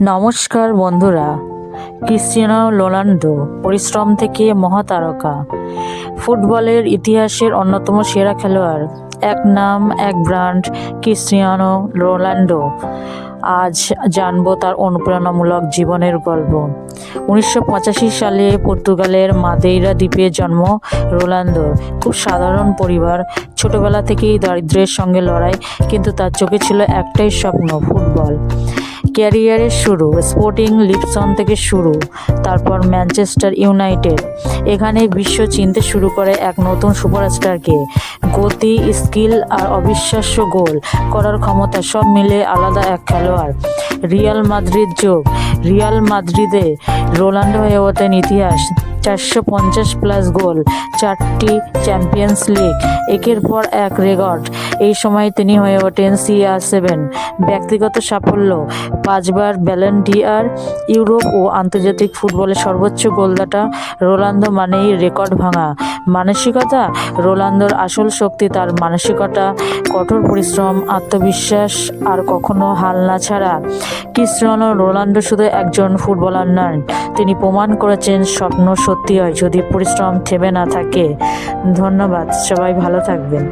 নমস্কার বন্ধুরা Cristiano Ronaldo, পরিশ্রম থেকে মহাতারকা। ফুটবলের ইতিহাসের অন্যতম সেরা খেলোয়াড়, এক নাম, এক ব্র্যান্ড, ক্রিস্টিয়ানো রোনাল্ডো। আজ জানব তার অনুপ্রেরণামূলক জীবনের গল্প। উনিশশো পঁচাশি সালে পর্তুগালের মাদেইরা দ্বীপে জন্ম রোনাল্ডোর খুব সাধারণ পরিবার, ছোটবেলা থেকেই দারিদ্র্যের সঙ্গে লড়াই, কিন্তু তার চোখে ছিল একটাই স্বপ্ন, ফুটবল। ক্যারিয়ারের শুরু, স্পোর্টিং লিপসন থেকে শুরু, তারপর ম্যানচেস্টার ইউনাইটেড। এখানে বিশ্ব চিনতে শুরু করে এক নতুন সুপারস্টারকে। গতি, স্কিল আর অবিশ্বাস্য গোল করার ক্ষমতা সব মিলে আলাদা এক খেলোয়াড়। রিয়াল মাদ্রিদ যোগ। রিয়াল মাদ্রিদে রোনাল্ডো হয়ে ওঠেন ইতিহাস চারশো পঞ্চাশ প্লাস গোল চারটি চ্যাম্পিয়ন্স লিগ একের পর এক রেকর্ড এই সময় তিনি হয়ে ওঠেন সিআর সেভেন ব্যক্তিগত সাফল্য, পাঁচবার ব্যালেন্ডিয়ার ইউরোপ ও আন্তর্জাতিক ফুটবলের সর্বোচ্চ গোলদাতা রোনালদো মানেই রেকর্ড ভাঙা। মানসিকতা, রোনালদোর আসল শক্তি তার মানসিকতা, কঠোর পরিশ্রম, আত্মবিশ্বাস আর কখনো হাল না ছাড়া। ক্রিস্টিয়ানো রোনাল্ডো শুধু একজন ফুটবলার নন, তিনি প্রমাণ করেছেন স্বপ্ন সত্যি হয় যদি পরিশ্রম থেমে না থাকে। ধন্যবাদ সবাই ভালো থাকবেন।